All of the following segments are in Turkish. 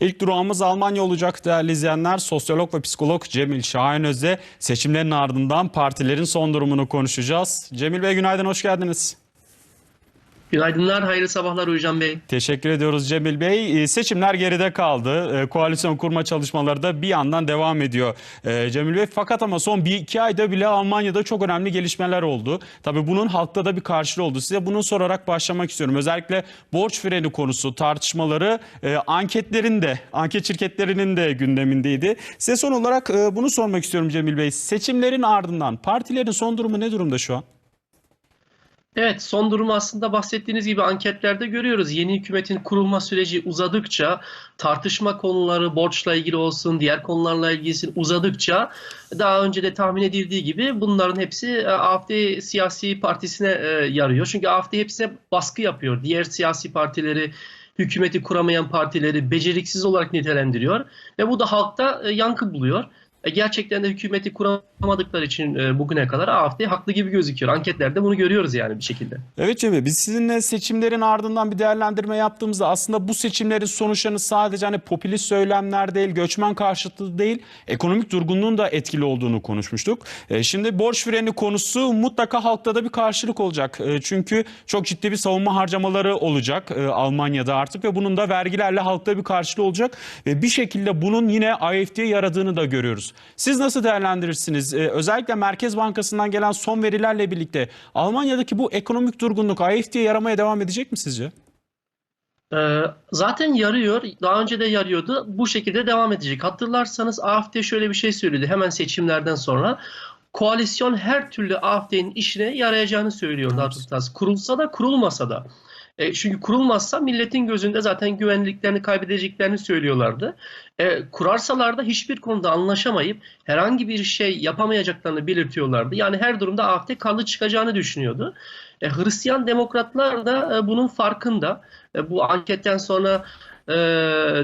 İlk durağımız Almanya olacak değerli izleyenler. Sosyolog ve psikolog Cemil Şahinöz'le seçimlerin ardından partilerin son durumunu konuşacağız. Cemil Bey günaydın, hoş geldiniz. Günaydınlar, hayırlı sabahlar Uycan Bey. Teşekkür ediyoruz Cemil Bey. Ee, Seçimler geride kaldı. Ee, Koalisyon kurma çalışmaları da bir yandan devam ediyor ee, Cemil Bey. Fakat ama son bir iki ayda bile Almanya'da çok önemli gelişmeler oldu. Tabii bunun halkta da bir karşılığı oldu. Size bunu sorarak başlamak istiyorum. Özellikle borç freni konusu tartışmaları e, anketlerin de, anket şirketlerinin de gündemindeydi. Size son olarak e, bunu sormak istiyorum Cemil Bey. Seçimlerin ardından partilerin son durumu ne durumda şu an? Evet, son durumu aslında bahsettiğiniz gibi anketlerde görüyoruz. Yeni hükümetin kurulma süreci uzadıkça, tartışma konuları borçla ilgili olsun, diğer konularla ilgisi uzadıkça daha önce de tahmin edildiği gibi bunların hepsi e, AfD siyasi partisine e, yarıyor. Çünkü AfD hepsine baskı yapıyor. Diğer siyasi partileri hükümeti kuramayan partileri beceriksiz olarak nitelendiriyor ve bu da halkta e, yankı buluyor. E, Gerçekten de hükümeti kuramadıkları için e, bugüne kadar AfD haklı gibi gözüküyor. Anketlerde bunu görüyoruz yani bir şekilde. Evet Cemil biz sizinle seçimlerin ardından bir değerlendirme yaptığımızda aslında bu seçimlerin sonuçlarını sadece hani popülist söylemler değil, göçmen karşıtı değil, ekonomik durgunluğun da etkili olduğunu konuşmuştuk. E, Şimdi borç freni konusu mutlaka halkta da bir karşılık olacak. Çünkü çok ciddi bir savunma harcamaları olacak Almanya'da artık ve bunun da vergilerle halkta bir karşılığı olacak. Ve bir şekilde bunun yine AfD'ye yaradığını da görüyoruz. Siz nasıl değerlendirirsiniz? E, Özellikle Merkez Bankası'ndan gelen son verilerle birlikte Almanya'daki bu ekonomik durgunluk AfD'ye yaramaya devam edecek mi sizce? Ee, Zaten yarıyor. Daha önce de yarıyordu. Bu şekilde devam edecek. Hatırlarsanız AfD şöyle bir şey söyledi hemen seçimlerden sonra. Koalisyon her türlü AfD'nin işine yarayacağını söylüyordu Evet. Kurulsa da kurulmasa da. E, çünkü kurulmazsa milletin gözünde zaten güvenliklerini kaybedeceklerini söylüyorlardı. E, kurarsalar hiçbir konuda anlaşamayıp herhangi bir şey yapamayacaklarını belirtiyorlardı. Yani her durumda AfD karlı çıkacağını düşünüyordu. E, Hristiyan demokratlar da e, bunun farkında. E, bu anketten sonra e,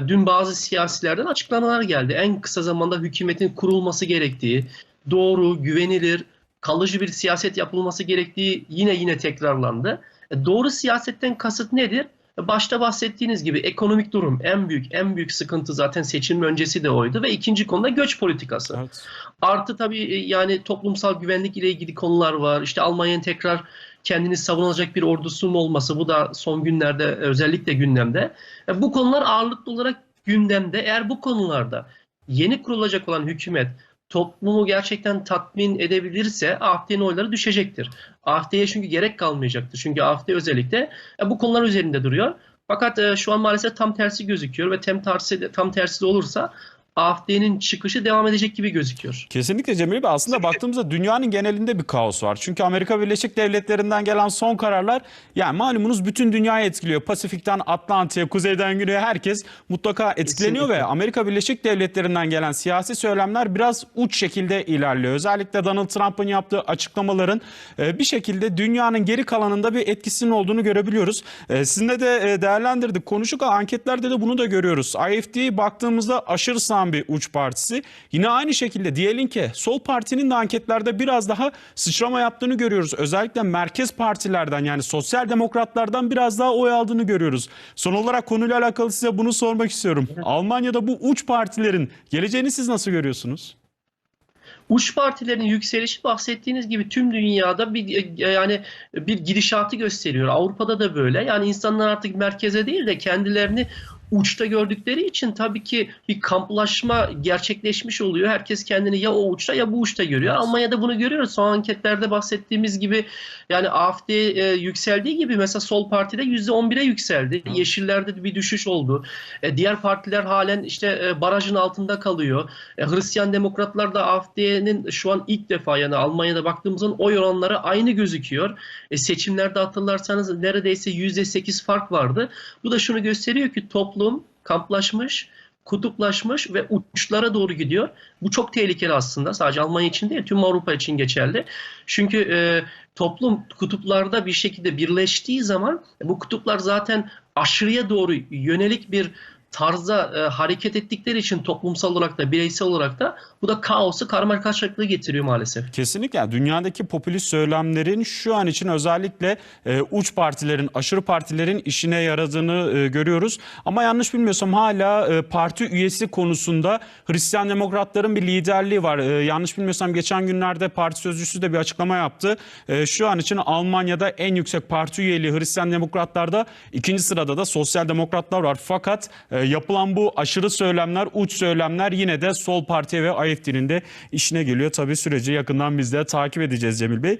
dün bazı siyasilerden açıklamalar geldi. En kısa zamanda hükümetin kurulması gerektiği, doğru, güvenilir, kalıcı bir siyaset yapılması gerektiği yine yine tekrarlandı. E, doğru siyasetten kasıt nedir? E, Başta bahsettiğiniz gibi ekonomik durum en büyük en büyük sıkıntı zaten seçim öncesi de oydu ve ikinci konuda göç politikası. Evet. Artı tabii e, yani toplumsal güvenlik ile ilgili konular var. İşte Almanya'nın tekrar kendini savunacak bir ordusunun olması bu da son günlerde özellikle gündemde. Bu konular ağırlıklı olarak gündemde. Eğer bu konularda yeni kurulacak olan hükümet toplumu gerçekten tatmin edebilirse AfD'nin oyları düşecektir. AfD'ye çünkü gerek kalmayacaktır. Çünkü AfD özellikle e, bu konular üzerinde duruyor. Fakat e, şu an maalesef tam tersi gözüküyor ve tam tersi tam tersi olursa AfD'nin çıkışı devam edecek gibi gözüküyor. Kesinlikle Cemil Bey aslında baktığımızda dünyanın genelinde bir kaos var. Çünkü Amerika Birleşik Devletleri'nden gelen son kararlar yani malumunuz bütün dünyayı etkiliyor. Pasifik'ten Atlantik'e, kuzeyden güneye herkes mutlaka etkileniyor Kesinlikle. ve Amerika Birleşik Devletleri'nden gelen siyasi söylemler biraz uç şekilde ilerliyor. Özellikle Donald Trump'ın yaptığı açıklamaların e, bir şekilde dünyanın geri kalanında bir etkisinin olduğunu görebiliyoruz. E, Sizinle de e, değerlendirdik, konuştuk. Anketlerde de bunu da görüyoruz. AfD baktığımızda aşırı sağ bir uç partisi. Yine aynı şekilde diyelim ki sol partinin de anketlerde biraz daha sıçrama yaptığını görüyoruz. Özellikle merkez partilerden yani sosyal demokratlardan biraz daha oy aldığını görüyoruz. Son olarak konuyla alakalı size bunu sormak istiyorum. Almanya'da bu uç partilerin geleceğini siz nasıl görüyorsunuz? Uç partilerin yükselişi bahsettiğiniz gibi tüm dünyada bir yani bir gidişatı gösteriyor. Avrupa'da da böyle. Yani insanlar artık merkeze değil de kendilerini uçta gördükleri için tabii ki bir kamplaşma gerçekleşmiş oluyor. Herkes kendini ya o uçta ya bu uçta görüyor. Almanya'da bunu görüyoruz. Son anketlerde bahsettiğimiz gibi yani AfD e, yükseldiği gibi mesela sol partide %11'e yükseldi. Yeşillerde de bir düşüş oldu. E, diğer partiler halen işte e, barajın altında kalıyor. E, Hristiyan demokratlar da AfD'nin şu an ilk defa yani Almanya'da baktığımızda oy oranları aynı gözüküyor. E, seçimlerde hatırlarsanız neredeyse %8 fark vardı. Bu da şunu gösteriyor ki toplum kamplaşmış, kutuplaşmış ve uçlara doğru gidiyor. Bu çok tehlikeli aslında. Sadece Almanya için değil, tüm Avrupa için geçerli. Çünkü e, toplum kutuplarda bir şekilde birleştiği zaman bu kutuplar zaten aşırıya doğru yönelik bir tarzda e, hareket ettikleri için toplumsal olarak da bireysel olarak da bu da kaosu karmakarışıklığı getiriyor maalesef. Kesinlikle dünyadaki popülist söylemlerin şu an için özellikle e, uç partilerin, aşırı partilerin işine yaradığını e, görüyoruz. Ama yanlış bilmiyorsam hala e, parti üyesi konusunda Hristiyan Demokratların bir liderliği var. E, yanlış bilmiyorsam geçen günlerde parti sözcüsü de bir açıklama yaptı. E, şu an için Almanya'da en yüksek parti üyeliği Hristiyan Demokratlarda, ikinci sırada da Sosyal Demokratlar var. Fakat e, yapılan bu aşırı söylemler, uç söylemler yine de sol partiye ve AFD'nin de işine geliyor. Tabii süreci yakından biz de takip edeceğiz Cemil Bey.